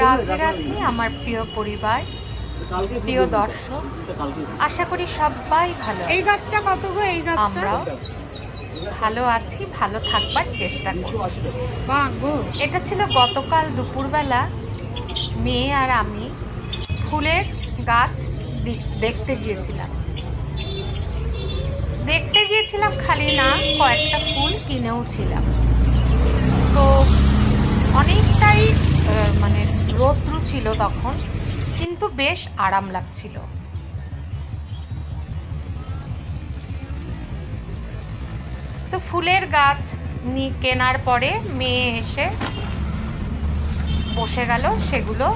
রাধে রাধে আমার প্রিয় পরিবার প্রিয় দর্শক আশা করি সবাই ভালো এই গাছটা কত গো এই গাছটা? আমরাও ভালো আছি ভালো থাকবার চেষ্টা করছি। এটা ছিল গতকাল দুপুরবেলা মেয়ে আর আমি ফুলের গাছ দেখতে গিয়েছিলাম। দেখতে গিয়েছিলাম খালি না কয়েকটা ফুল কিনেও ছিলাম তো অনেকটাই মানে রৌদ্র ছিল তখন, কিন্তু বেশ আরাম লাগছিল। তো ফুলের গাছ কেনার পরে মেয়ে এসে বসে গেল সেগুলো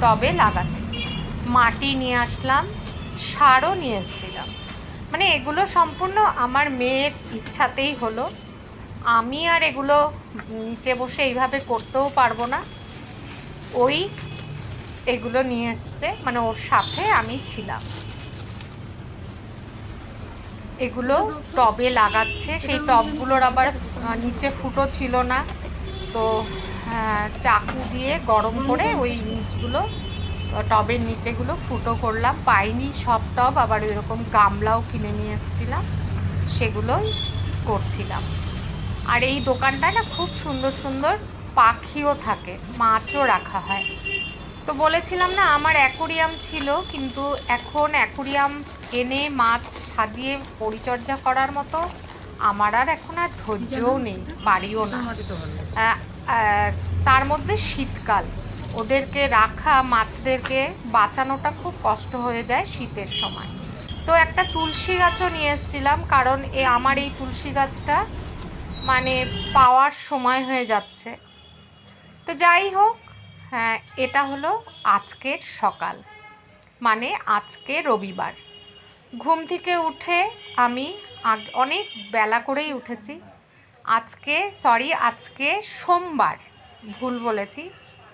টবে লাগাতে। মাটি নিয়ে আসলাম, সারও নিয়ে এসেছিলাম। মানে এগুলো সম্পূর্ণ আমার মেয়ের ইচ্ছাতেই হলো। আমি আর এগুলো নিচে বসে এইভাবে করতেও পারব না। ওই এগুলো নিয়ে এসছে মানে ওর সাথে আমি ছিলাম। এগুলো টবে লাগাচ্ছে সেই টবগুলোর আবার নিচে ফুটো ছিল না। তো আহ, চাকু দিয়ে গরম করে ওই নিচগুলো টবের নিচেগুলো ফুটো করলাম। পাইনি সব টব আবার এরকম গামলাও কিনে নিয়ে এসেছিলাম। সেগুলোই করছিলাম। আর এই দোকানটায় না খুব সুন্দর সুন্দর পাখিও থাকে মাছও রাখা হয়। তো বলেছিলাম না আমার অ্যাকোরিয়াম ছিল কিন্তু এখন অ্যাকোরিয়াম এনে মাছ সাজিয়ে পরিচর্যা করার মতো আমার আর এখন আর ধৈর্যও নেই বাড়িও না। তার মধ্যে শীতকাল ওদেরকে রাখা মাছদেরকে বাঁচানোটা খুব কষ্ট হয়ে যায় শীতের সময়। তো একটা তুলসী গাছও নিয়ে এসেছিলাম কারণ এ আমার এই তুলসী গাছটা মানে পাওয়ার সময় হয়ে যাচ্ছে। তো যাই হোক হ্যাঁ এটা হলো আজকের সকাল। মানে আজকে রবিবার। ঘুম থেকে উঠে আমি অনেক বেলা করেই উঠেছি। আজকে সরি আজকে সোমবার ভুল বলেছি।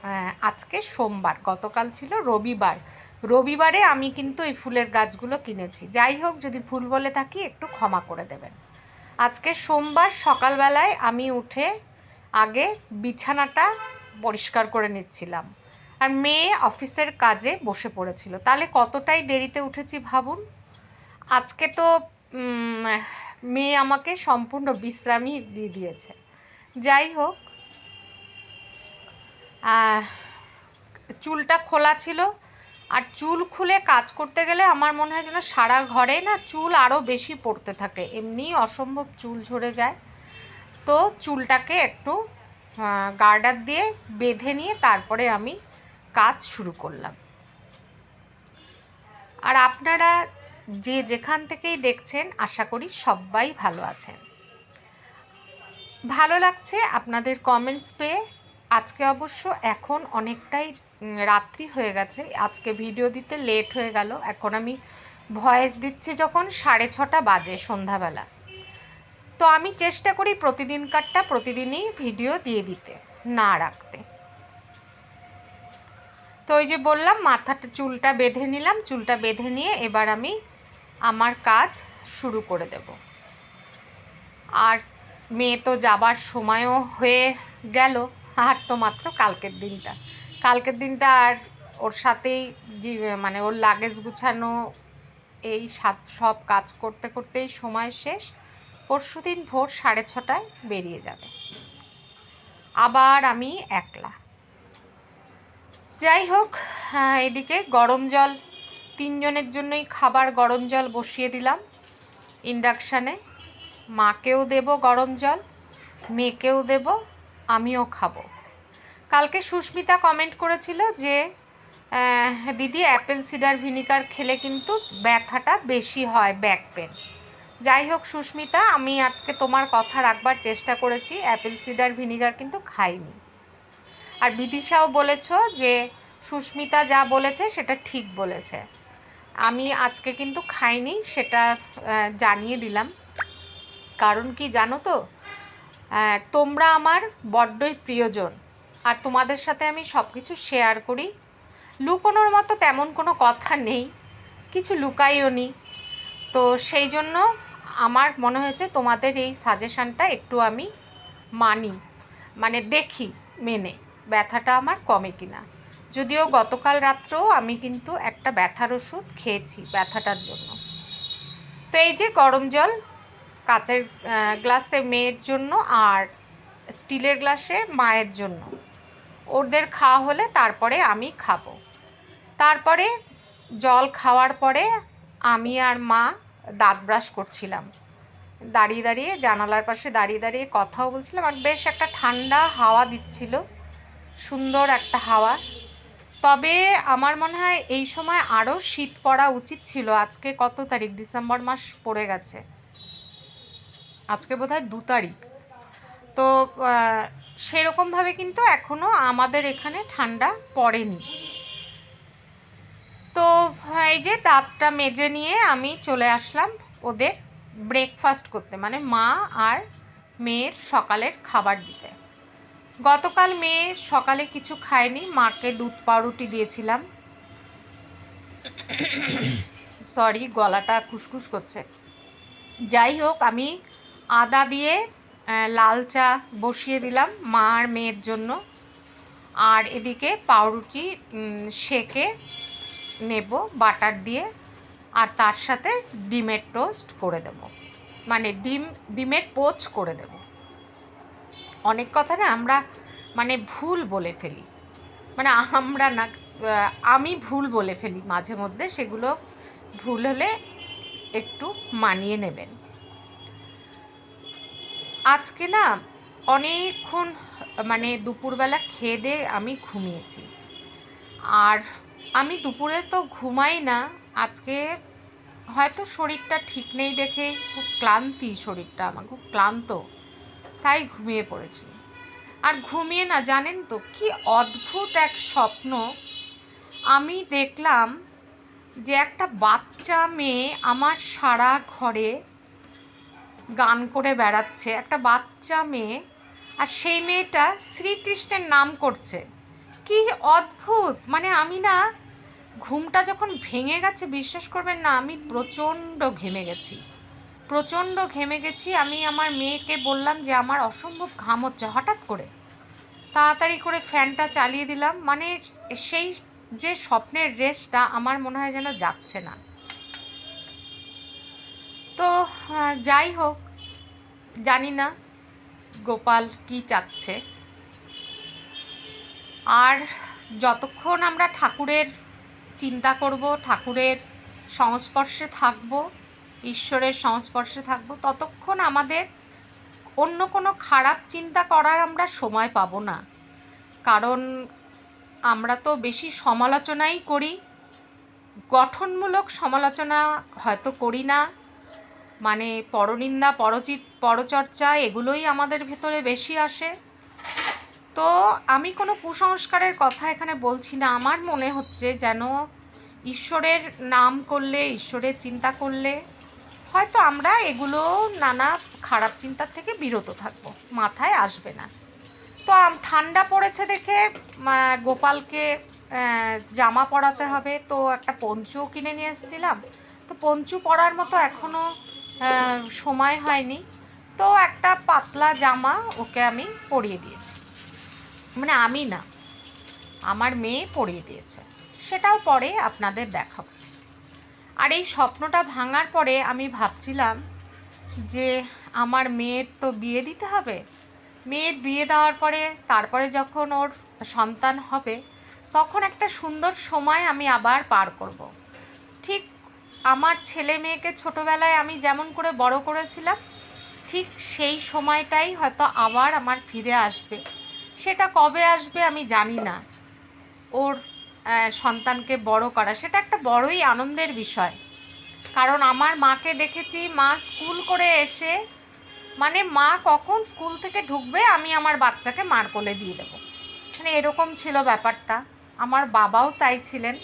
হ্যাঁ, আজকে সোমবার গতকাল ছিল রবিবার। রবিবারে আমি কিন্তু এই ফুলের গাছগুলো কিনেছি। যাই হোক যদি ভুল বলে থাকি একটু ক্ষমা করে দেবেন। আজকে সোমবার সকালবেলায় আমি উঠে আগে বিছানাটা পরিষ্কার করে নিচ্ছিলাম। আর মেয়ে অফিসের কাজে বসে পড়েছিল। তাহলে কতটাই দেরিতে উঠেছি ভাবুন? আজকে তো মেয়ে আমাকে সম্পূর্ণ বিশ্রামই দিয়ে দিয়েছে। যাই হোক চুলটা খোলা ছিল। আর চুল খুলে কাজ করতে গেলে আমার মনে হয় যেন সারা ঘরে না চুল আরও বেশি পড়তে থাকে। এমনি অসম্ভব চুল ঝরে যায়। তো চুলটাকে একটু গার্ডার দিয়ে বেঁধে নিয়ে তারপরে আমি কাজ শুরু করলাম। আর আপনারা যে যেখান থেকেই দেখছেন, আশা করি সবাই ভালো আছেন। ভালো লাগছে আপনাদের কমেন্টস পেয়ে। আজকে অবশ্য এখন অনেকটাই রাত্রি হয়ে গেছে। আজকে ভিডিও দিতে লেট হয়ে গেল। এখন আমি ভয়েস দিচ্ছি যখন সাড়ে ছটা বাজে সন্ধ্যাবেলা। তো আমি চেষ্টা করি প্রতিদিনকারটা প্রতিদিনই ভিডিও দিয়ে দিতে, না রাখতে। তো ওই যে বললাম, মাথাটা, চুলটা বেঁধে নিলাম, চুলটা বেঁধে নিয়ে এবার আমি আমার কাজ শুরু করে দেব। আর মেয়ে তো যাবার সময়ও হয়ে গেল, আর তো মাত্র কালকের দিনটা। কালকের দিনটা আর ওর সাথেই মানে ওর লাগেজ গুছানো, এই সব কাজ করতে করতেই সময় শেষ। পরশু দিন ভোর সাড়ে ছটায় বেরিয়ে যাবে। আবার আমি একলা। যাই হোক হ্যাঁ, এদিকে গরম জল তিনজনের জন্যই খাবার গরম জল বসিয়ে দিলাম। ইন্ডাকশানে মাকেও দেব গরম জল মেয়েকেও দেব আমিও খাব। কালকে সুস্মিতা কমেন্ট করেছিল যে দিদি অ্যাপেল সিডার ভিনিগার খেলে কিন্তু ব্যথাটা বেশি হয় ব্যাক পেন। যাই হোক, সুস্মিতা, আমি আজকে তোমার কথা রাখবার চেষ্টা করেছি। অ্যাপেল, সিডার, ভিনিগার কিন্তু খাইনি। আর বিদিশাও বলেছ যে, সুস্মিতা যা বলেছে সেটা ঠিক বলেছে। আমি আজকে কিন্তু খাইনি, সেটা জানিয়ে দিলাম। কারণ কি জানো তো? তোমরা আমার বড্ডই প্রিয়জন। আর তোমাদের সাথে আমি সব কিছু শেয়ার করি। লুকোনোর মতো তেমন কোনো কথা নেই। কিছু লুকাইও নি তো সেই জন্য আমার মনে হয়েছে তোমাদের এই সাজেশানটা একটু আমি মানি মানে দেখি মেনে, ব্যথাটা আমার কমে কিনা। যদিও গতকাল রাত্রেও আমি কিন্তু একটা ব্যথার ওষুধ খেয়েছি ব্যথাটার জন্য। তো এই যে গরম জল, কাচের গ্লাসে মেয়ের জন্য আর স্টিলের গ্লাসে মায়ের জন্য। ওদের খাওয়া হলে তারপরে আমি খাব। তারপরে জল খাওয়ার পরে আমি আর মা দাঁত ব্রাশ করছিলাম। দাঁড়িয়ে দাঁড়িয়ে, জানালার পাশে দাঁড়িয়ে দাঁড়িয়ে কথাও বলছিলাম আর বেশ একটা ঠান্ডা হাওয়া দিচ্ছিল, সুন্দর একটা হাওয়া। তবে আমার মনে হয় এই সময় আরও শীত পড়া উচিত ছিল। আজকে কত তারিখ? ডিসেম্বর মাস পড়ে গেছে। আজকে বোধহয় দু তারিখ। তো সেরকমভাবে কিন্তু এখনও আমাদের এখানে ঠান্ডা পড়েনি। তো এই যে দাঁতটা মেজে নিয়ে আমি চলে আসলাম ওদের ব্রেকফাস্ট করতে মানে মা আর মেয়ের সকালের খাবার দিতে। গতকাল মেয়ে সকালে কিছু খায়নি, মাকে দুধ পাউরুটি দিয়েছিলাম। সরি গলাটা খুসখুস করছে। যাই হোক, আমি আদা দিয়ে লাল চা বসিয়ে দিলাম মা আর মেয়ের জন্য। আর এদিকে পাউরুটি সেকে নেব, বাটার দিয়ে, আর তার সাথে ডিমের টোস্ট করে দেব। মানে ডিম, ডিমের পোচ করে দেব। অনেক কথা না আমরা মানে ভুল বলে ফেলি। মানে আমরা না আমি ভুল বলে ফেলি মাঝে মধ্যে, সেগুলো ভুল হলে একটু মানিয়ে নেবেন। আজকে না অনেকক্ষণ মানে দুপুরবেলা খেয়ে দিয়ে আমি ঘুমিয়েছি। আর আমি দুপুরে তো ঘুমাই না, আজকে হয়তো শরীরটা ঠিক নেই দেখে খুব ক্লান্তি শরীরটা আমার, খুব ক্লান্ত, তাই ঘুমিয়ে পড়েছি। আর ঘুমিয়ে না, জানেন তো কি অদ্ভুত এক স্বপ্ন, আমি দেখলাম যে একটা বাচ্চা মেয়ে আমার সারা ঘরে গান করে বেড়াচ্ছে, একটা বাচ্চা মেয়ে, আর সেই মেয়েটা শ্রীকৃষ্ণের নাম করছে। কি অদ্ভুত! মানে আমি না ঘুমটা যখন ভেঙে গেছে, বিশ্বাস করবেন না, আমি প্রচণ্ড ঘেমে গেছি। প্রচণ্ড ঘেমে গেছি, আমি আমার মেয়েকে বললাম যে, আমার অসম্ভব ঘাম হচ্ছে। হঠাৎ করে তাড়াতাড়ি করে ফ্যানটা চালিয়ে দিলাম। মানে সেই যে স্বপ্নের রেসটা আমার মনে হয় যেন যাচ্ছে না। তো যাই হোক, জানি না গোপাল কি চাচ্ছে। আর যতক্ষণ আমরা ঠাকুরের চিন্তা করব, ঠাকুরের সংস্পর্শে থাকব, ঈশ্বরের সংস্পর্শে থাকব, ততক্ষণ আমাদের অন্য কোনো খারাপ চিন্তা করার আমরা সময় পাবো না। কারণ আমরা তো বেশি সমালোচনাই করি, গঠনমূলক সমালোচনা হয়তো করি না মানে পরনিন্দা পরচিত পরচর্চা, এগুলোই আমাদের ভেতরে বেশি আসে। তো আমি কোনো কুসংস্কারের কথা এখানে বলছি না। আমার মনে হচ্ছে যেন ঈশ্বরের নাম করলে, ঈশ্বরের চিন্তা করলে হয়তো আমরা এগুলো নানা খারাপ চিন্তার থেকে বিরত থাকব, মাথায় আসবে না। তো ঠান্ডা পড়েছে দেখে গোপালকে জামা পরাতে হবে। তো একটা পঞ্চুও কিনে নিয়ে এসেছিলাম। তো পঞ্চু পরার মতো এখনও সময় হয়নি। তো একটা পাতলা জামা ওকে আমি পরিয়ে দিয়েছি। মানে আমি না, আমার মেয়ে পড়িয়ে দিয়েছে। সেটাও পরে আপনাদের দেখাবো। আর এই স্বপ্নটা ভাঙার পরে আমি ভাবছিলাম যে আমার মেয়ের তো বিয়ে দিতে হবে। মেয়ের বিয়ে দেওয়ার পরে, তারপরে যখন ওর সন্তান হবে, তখন একটা সুন্দর সময় আমি আবার পার করব। ঠিক আমার ছেলে মেয়েকে ছোটোবেলায় আমি যেমন করে বড় করেছিলাম, ঠিক সেই সময়টাই হয়তো আবার আমার ফিরে আসবে। সেটা কবে আসবে আমি জানি না। ওর সন্তানকে বড় করা, সেটা একটা বড়ই আনন্দের বিষয়। কারণ আমার মাকে দেখেছি, মা স্কুল করে এসে মানে মা কখন স্কুল থেকে ঢুকবে আমি আমার বাচ্চাকে মার কোলে দিয়ে দেবো। মানে এরকম ছিল ব্যাপারটা। আমার বাবাও তাই ছিলেন।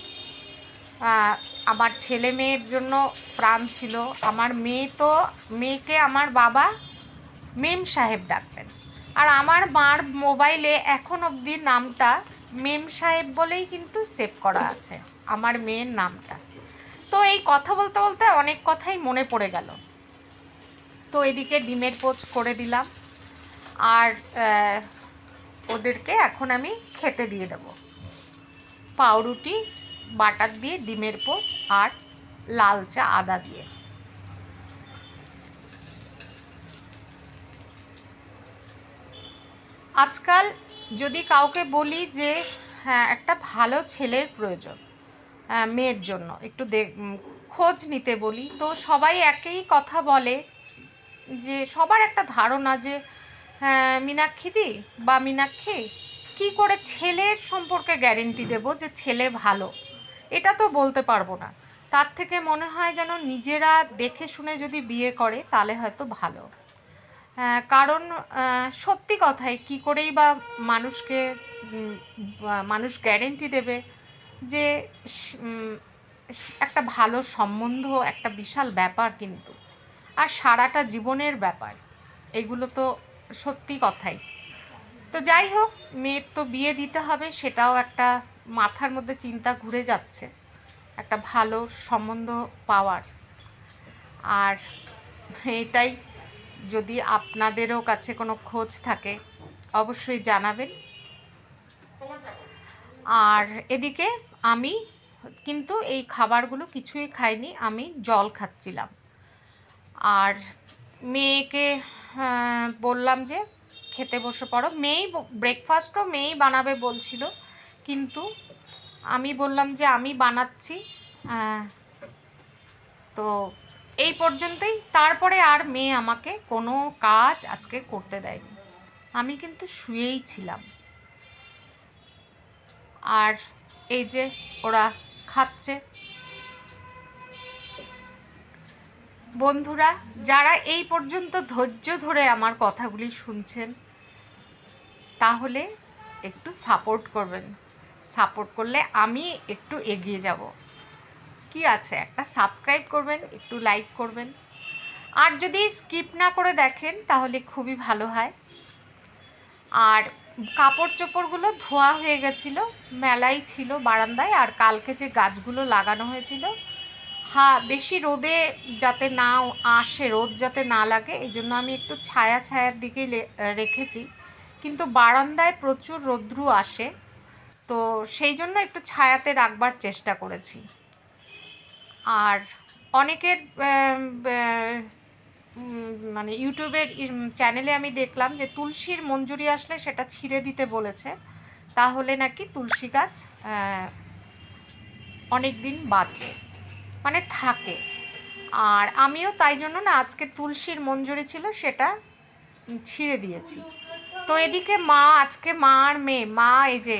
আমার ছেলে মেয়ের জন্য প্রাণ ছিল। আমার মেয়ে তো, মেয়েকে আমার বাবা মেম সাহেব ডাকতেন। আর আমার মার মোবাইলে এখন অবধি নামটা মেম সাহেব বলেই কিন্তু সেভ করা আছে, আমার মেয়ের নামটা। তো এই কথা বলতে বলতে অনেক কথাই মনে পড়ে গেল। তো এদিকে ডিমের পোচ করে দিলাম আর ওদেরকে এখন আমি খেতে দিয়ে দেবো। পাউরুটি, বাটার দিয়ে ডিমের পোচ আর লাল চা আদা দিয়ে। আজকাল যদি কাউকে বলি যে হ্যাঁ একটা ভালো ছেলের প্রয়োজন আহ, মেয়ের জন্য একটু খোঁজ নিতে বলি তো সবাই একই কথা বলে যে সবার একটা ধারণা যে হ্যাঁ মীনাক্ষীদি বা মীনাক্ষী কি করে ছেলের সম্পর্কে গ্যারেন্টি দেব যে ছেলে ভালো? এটা তো বলতে পারব না। তার থেকে মনে হয় যেন নিজেরা দেখে শুনে যদি বিয়ে করে তাহলে হয়তো ভালো। কারণ সত্যি কথাই কি করেই বা মানুষকে মানুষ গ্যারেন্টি দেবে যে একটা ভালো সম্বন্ধ, একটা বিশাল ব্যাপার কিন্তু। আর সারাটা জীবনের ব্যাপার, এগুলো তো সত্যি কথাই। তো যাই হোক, মেয়ের তো বিয়ে দিতে হবে, সেটাও একটা মাথার মধ্যে চিন্তা ঘুরে যাচ্ছে। একটা ভালো সম্বন্ধ পাওয়ার। আর এটাই যদি আপনাদেরও কাছে কোনো খোঁজ থাকে, অবশ্যই জানাবেন। আর এদিকে আমি কিন্তু এই খাবারগুলো কিছুই খাইনি, আমি জল খাচ্ছিলাম। আর মেয়েকে বললাম যে খেতে বসে পড়ো। মেয়েই ব্রেকফাস্টও মেয়েই বানাবে বলছিল, কিন্তু আমি বললাম যে আমি বানাচ্ছি তো এই পর্যন্তই। তারপরে আর মেয়ে আমাকে কোনো কাজ আজকে করতে দেয়নি। আমি কিন্তু শুয়েই ছিলাম। আর এই যে ওরা খাচ্ছে। বন্ধুরা, যারা এই পর্যন্ত ধৈর্য ধরে আমার কথাগুলি শুনছেন, তাহলে একটু সাপোর্ট করবেন। সাপোর্ট করলে আমি একটু এগিয়ে যাব। কি আছে। একটা সাবস্ক্রাইব করবেন, একটু লাইক করবেন। আর যদি স্কিপ না করে দেখেন, তাহলে খুবই ভালো হয়। আর কাপড় চোপড়গুলো ধোয়া হয়ে গেছিল, মেলাই ছিল বারান্দায়, আর কালকে যে গাছগুলো লাগানো হয়েছিল, হা, বেশি রোদে যাতে না আসে, রোদ যাতে না লাগে এই জন্য আমি একটু ছায়া ছায়ার দিকেই রেখেছি। কিন্তু বারান্দায় প্রচুর রৌদ্রু আসে, তো সেই জন্য একটু ছায়াতে রাখবার চেষ্টা করেছি। আর অনেকের মানে ইউটিউবের চ্যানেলে আমি দেখলাম যে তুলসীর মঞ্জুরি আসলে সেটা ছিঁড়ে দিতে বলেছে। তাহলে নাকি তুলসী গাছ অনেক দিন বাঁচে মানে থাকে। আর আমিও তাই জন্য না আজকে তুলসীর মঞ্জুরি ছিল সেটা ছিঁড়ে দিয়েছি। তো এদিকে মা, আজকে মা আর মেয়ে, মা এই যে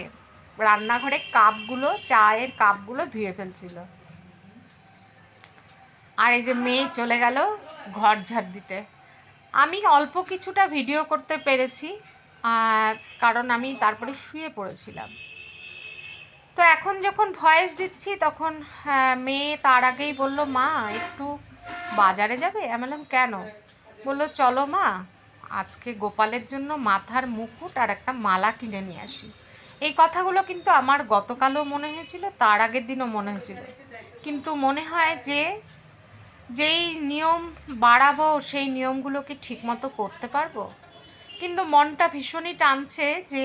রান্নাঘরে কাপগুলো, চায়ের কাপগুলো ধুয়ে ফেলছিল। আর এই যে মেয়ে চলে গেল ঘর ঝাড় দিতে। আমি অল্প কিছুটা ভিডিও করতে পেরেছি কারণ আমি তারপরে শুয়ে পড়েছিলাম। তো এখন যখন ভয়েস দিচ্ছি তখন হ্যাঁ, মেয়ে তার আগেই বলল মা একটু বাজারে যাবে? আমি বললাম কেন? বলল চলো মা আজকে গোপালের জন্য মাথার মুকুট আর একটা মালা কিনে নিয়ে আসি। এই কথাগুলো কিন্তু আমার গতকালও মনে হয়েছিল তার আগের দিনও মনে হয়েছিল। কিন্তু মনে হয় যে যেই নিয়ম বাড়াবো, সেই নিয়মগুলোকে ঠিকমতো করতে পারব? কিন্তু মনটা ভীষণই টানছে যে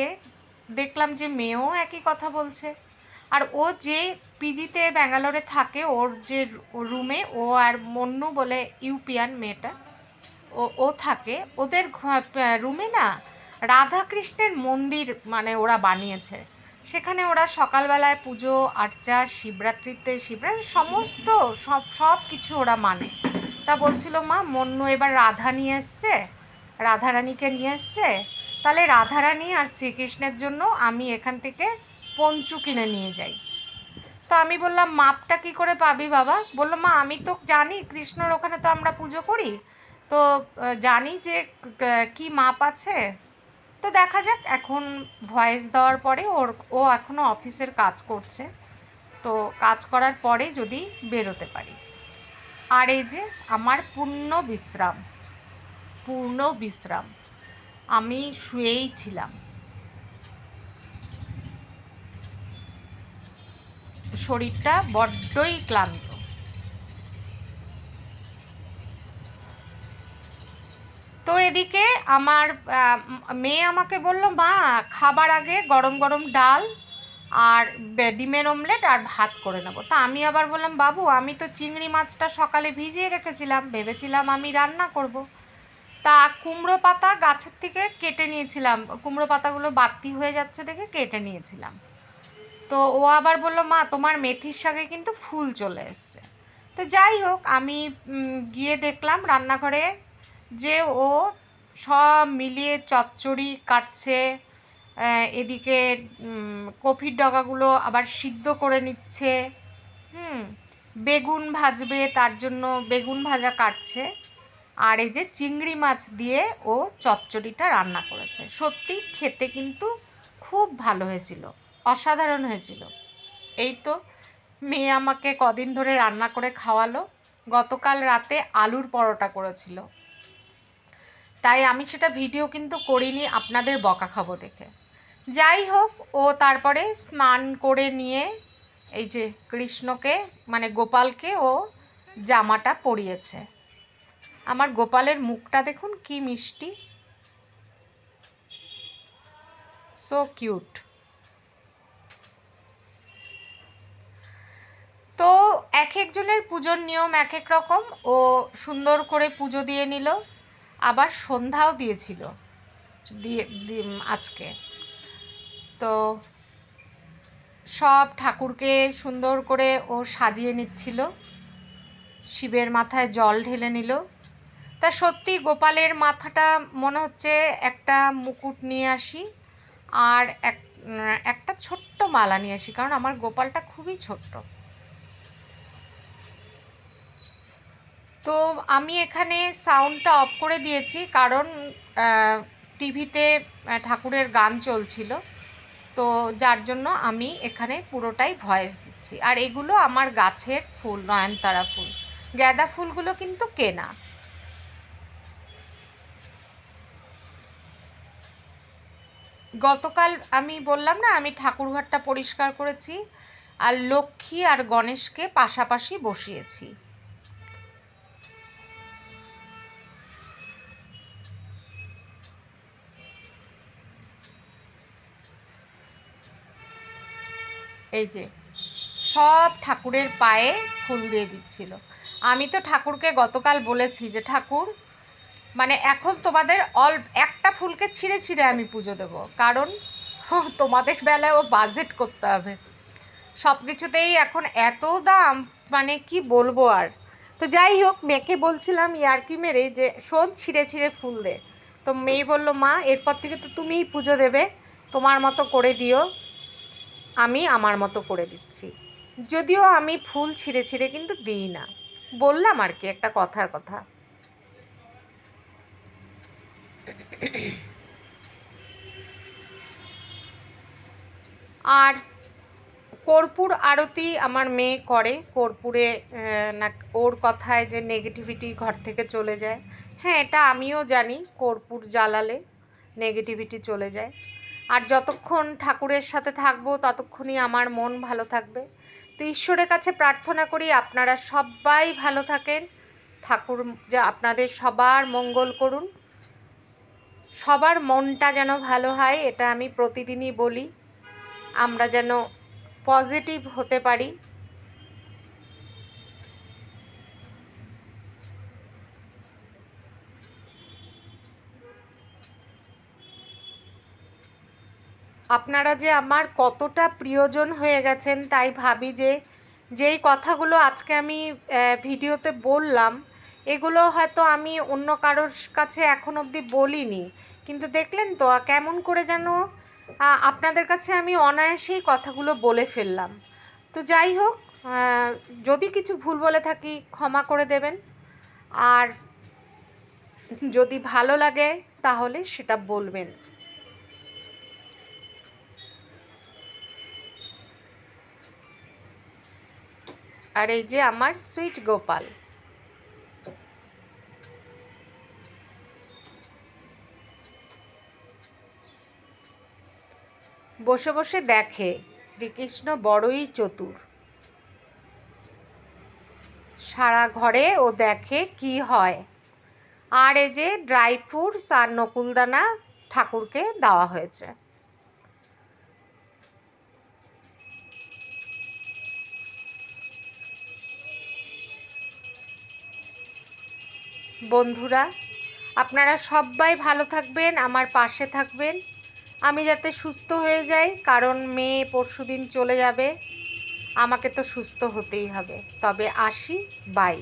দেখলাম যে মেয়েও একই কথা বলছে। আর ও যে পিজিতে ব্যাঙ্গালোরে থাকে, ওর যে রুমে ও আর মন্নু বলে ইউপিয়ান মেয়েটা, ও ও থাকে, ওদের রুমে না রাধাকৃষ্ণের মন্দির মানে ওরা বানিয়েছে। সেখানে ওরা সকালবেলায় পুজো, আর্চা, শিবরাত্রিতে শিবরাত্রি সমস্ত সব সব কিছু ওরা মানে। তা বলছিল, মা, মন্নু এবার রাধা নিয়ে এসছে, রাধারানীকে নিয়ে এসছে। তাহলে রাধারানী আর শ্রীকৃষ্ণের জন্য আমি এখান থেকে পঞ্চু কিনে নিয়ে যাই। তো আমি বললাম, মাপটা কি করে পাবি বাবা? বলল, মা, আমি তো জানি কৃষ্ণর ওখানে তো আমরা পুজো করি। তো জানি যে কি মাপ আছে। তো দেখা যাক, এখন ভয়েস দেওয়ার পরে ওর, ও এখনও অফিসের কাজ করছে। তো কাজ করার পরে যদি বেরোতে পারি। আর এই যে আমার পূর্ণ বিশ্রাম পূর্ণ বিশ্রাম, আমি শুয়েই ছিলাম। শরীরটা বড্ডই ক্লান্ত। তো এদিকে আমার মেয়ে আমাকে বলল, মা, খাবার আগে গরম গরম ডাল আর ডিমের অমলেট আর ভাত করে নেব। তা আমি আবার বললাম, বাবু, আমি তো চিংড়ি মাছটা সকালে ভিজিয়ে রেখেছিলাম, ভেবেছিলাম আমি রান্না করব। তা কুমড়ো পাতা গাছের থেকে কেটে নিয়েছিলাম, কুমড়ো পাতাগুলো বাতি হয়ে যাচ্ছে দেখে কেটে নিয়েছিলাম। তো ও আবার বলল, মা, তোমার মেথির শাকে কিন্তু ফুল চলে এসছে। তো যাই হোক, আমি গিয়ে দেখলাম রান্নাঘরে যে ও সব মিলিয়ে চচ্চড়ি কাটছে এদিকে কফির ডগাগুলো আবার সিদ্ধ করে নিচ্ছে, হুম, বেগুন ভাজবে, তার জন্য বেগুন ভাজা কাটছে, আর এই যে চিংড়ি মাছ দিয়ে ও চচ্চড়িটা রান্না করেছে। সত্যি খেতে কিন্তু খুব ভালো হয়েছিল, অসাধারণ হয়েছিল। এই তো মেয়ে আমাকে কদিন ধরে রান্না করে খাওয়ালো, গতকাল রাতে আলুর পরোটা করেছিল। তাই আমি সেটা ভিডিও কিন্তু করিনি আপনাদের বকা খাব দেখে। যাই হোক, ও তারপরে স্নান করে নিয়ে এই যে কৃষ্ণকে মানে গোপালকে ও জামাটা পরিয়েছে। আমার গোপালের মুখটা দেখুন কি মিষ্টি। সো কিউট তো এক একজনের পুজোর নিয়ম এক এক রকম। ও সুন্দর করে পুজো দিয়ে নিল। আবার সন্ধ্যাও দিয়েছিল, দিয়ে আজকে। তো সব ঠাকুরকে সুন্দর করে ও সাজিয়ে নিচ্ছিল। শিবের মাথায় জল ঢেলে নিল। তা সত্যি গোপালের মাথাটা মনে হচ্ছে একটা মুকুট নিয়ে আসি আর এক একটা ছোট্ট মালা নিয়ে আসি, কারণ আমার গোপালটা খুবই ছোট্ট। তো আমি এখানে সাউন্ডটা অফ করে দিয়েছি কারণ টিভিতে ঠাকুরের গান চলছিল। তো যার জন্য আমি এখানে পুরোটাই ভয়েস দিচ্ছি। আর এগুলো আমার গাছের ফুল, নয়নতারা ফুল। গাঁদা ফুলগুলো কিন্তু কেনা। গতকাল আমি বললাম না, আমি ঠাকুরঘরটা পরিষ্কার করেছি আর লক্ষ্মী আর গণেশকে পাশাপাশি বসিয়েছি। এই যে, সব ঠাকুরের পায়ে ফুল দিয়ে দিচ্ছিল। আমি তো ঠাকুরকে গতকাল বলেছি যে, ঠাকুর মানে এখন তোমাদের অল, একটা ফুলকে ছিঁড়ে ছিঁড়ে আমি পুজো দেবো। কারণ তোমাদের বেলায়ও বাজেট করতে হবে। সব কিছুতেই এখন এত দাম মানে কি বলব আর? তো যাই হোক, মেয়েকে বলছিলাম ইয়ার্কি মেরে যে, শোন, ছিঁড়ে ছিঁড়ে ফুল দে। তো মেয়ে বলল, মা, এরপর থেকে তো তুমিই পুজো দেবে। তোমার মতো করে দিও। আমি আমার মতো করে দিচ্ছি। যদিও আমি ফুল ছিঁড়ে ছিঁড়ে কিন্তু দিই না। বললাম আর কি, একটা কথার কথা। আর কর্পূর আরতি আমার মেয়ে করে। কর্পূরে না, ওর কথায় যে নেগেটিভিটি ঘর থেকে চলে যায়। হ্যাঁ এটা আমিও জানি, কর্পূর জ্বালালে নেগেটিভিটি চলে যায়। আর যতক্ষণ ঠাকুরের সাথে থাকব, ততক্ষণই আমার মন ভালো থাকবে। তো ঈশ্বরের কাছে প্রার্থনা করি, আপনারা সবাই ভালো থাকেন। ঠাকুর যা আপনাদের সবার মঙ্গল করুন। সবার মনটা যেন ভালো হয়, এটা আমি প্রতিদিনই বলি। আমরা যেন পজিটিভ হতে পারি। আপনারা যে আমার কতটা প্রিয়জন হয়ে গেছেন তাই ভাবি যে যেই কথাগুলো আজকে আমি ভিডিওতে বললাম, এগুলো হয়তো আমি অন্য কারোর কাছে এখন অবধি বলিনি। কিন্তু দেখলেন তো, কেমন করে যেন আপনাদের কাছে আমি অনায়াসেই কথাগুলো বলে ফেললাম। তো যাই হোক যদি কিছু ভুল বলে থাকি, ক্ষমা করে দেবেন। আর যদি ভালো লাগে, তাহলে সেটা বলবেন। আর এই যে আমার সুইট গোপাল। বসে বসে দেখে, শ্রীকৃষ্ণ বড়ই চতুর। সারা ঘরে ও দেখে কি হয়। আর এই যে ড্রাই ফ্রুটস আর নকুলদানা ঠাকুরকে দেওয়া হয়েছে। বন্ধুরা, আপনারা সবাই ভালো থাকবেন, আমার পাশে থাকবেন। আমি যাতে সুস্থ হয়ে যাই, কারণ মেয়ে পরশুদিন চলে যাবে, আমাকে তো সুস্থ হতেই হবে। তবে আসি বাই